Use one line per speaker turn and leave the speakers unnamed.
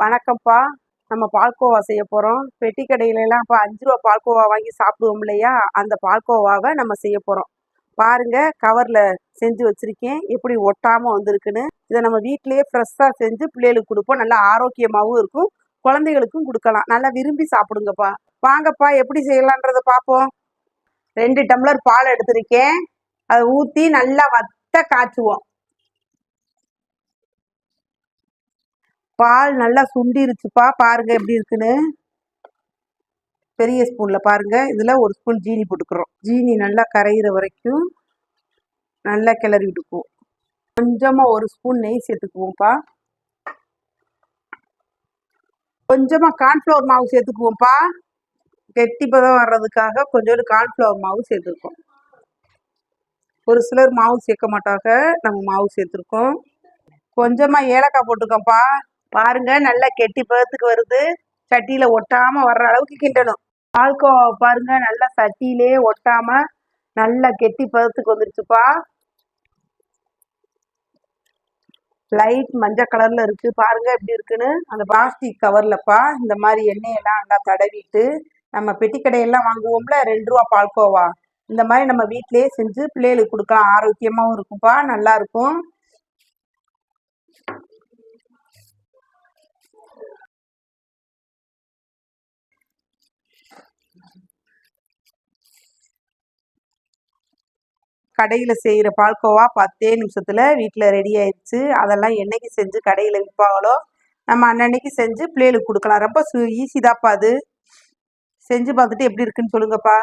வணக்கம்ப்பா. நம்ம பால்கோவா செய்ய போகிறோம் பெட்டி கடையில எல்லாம் இப்போ அஞ்சு ரூபா பால்கோவா வாங்கி சாப்பிடுவோம் இல்லையா? அந்த பால்கோவாவை நம்ம செய்ய போகிறோம் பாருங்க கவரில் செஞ்சு வச்சுருக்கேன். எப்படி ஒட்டாமல் வந்திருக்குன்னு. இதை நம்ம வீட்டிலேயே ஃப்ரெஷ்ஷாக செஞ்சு பிள்ளைகளுக்கு கொடுப்போம். நல்லா ஆரோக்கியமாகவும் இருக்கும். குழந்தைகளுக்கும் கொடுக்கலாம். நல்லா விரும்பி சாப்பிடுங்கப்பா. வாங்கப்பா எப்படி செய்யலான்றதை பார்ப்போம். ரெண்டு டம்ளர் பால் எடுத்திருக்கேன். அதை ஊற்றி நல்லா வத்த காய்ச்சுவோம். பால் நல்லா சுண்டிருச்சுப்பா. பாருங்க எப்படி இருக்குன்னு. பெரிய ஸ்பூன்ல பாருங்க. இதுல ஒரு ஸ்பூன் ஜீனி போட்டுக்கிறோம். ஜீனி நல்லா கரையிற வரைக்கும் நல்லா கிளறி விட்டுக்குவோம். கொஞ்சமா ஒரு ஸ்பூன் நெய் சேர்த்துக்குவோம்ப்பா. கொஞ்சமா கார்ன்ஃப்ளவர் மாவு சேர்த்துக்குவோம்ப்பா. கெட்டி பதம் வர்றதுக்காக கொஞ்சோண்டு கார்ன்ஃப்ளவர் மாவு சேர்த்துருக்கோம். ஒரு சிலர் மாவு சேர்க்க மாட்டாங்க. நம்ம மாவு சேர்த்துருக்கோம். கொஞ்சமா ஏலக்காய் போட்டிருக்கோம்ப்பா. பாருங்க நல்லா கெட்டி பதத்துக்கு வருது. சட்டியில ஒட்டாம வர்ற அளவுக்கு கிண்டணும். பால்கோவா பாருங்க நல்லா சட்டியிலே ஒட்டாம நல்லா கெட்டி பதத்துக்கு வந்துருச்சுப்பா. லைட் மஞ்சள் கலர்ல இருக்கு. பாருங்க எப்படி இருக்குன்னு. அந்த பிளாஸ்டிக் கவர்லப்பா இந்த மாதிரி எண்ணெயெல்லாம் நல்லா தடவிட்டு நம்ம பெட்டி கடையெல்லாம் வாங்குவோம்ல ரெண்டு ரூபா பால்கோவா. இந்த மாதிரி நம்ம வீட்டிலேயே செஞ்சு பிள்ளைகளுக்கு கொடுக்கலாம். ஆரோக்கியமாகவும் இருக்கும்ப்பா நல்லா இருக்கும். கடையில் செய்கிற பால்கோவா பத்தே நிமிஷத்தில் வீட்டில் ரெடி ஆயிடுச்சு. அதெல்லாம் என்னைக்கு செஞ்சு கடையில் விற்பாங்களோ நம்ம அன்னன்னைக்கு செஞ்சு பிள்ளைகளுக்கு கொடுக்கலாம். ரொம்ப சு ஈஸி தான்ப்பா அது. செஞ்சு பார்த்துட்டு எப்படி இருக்குன்னு சொல்லுங்கப்பா.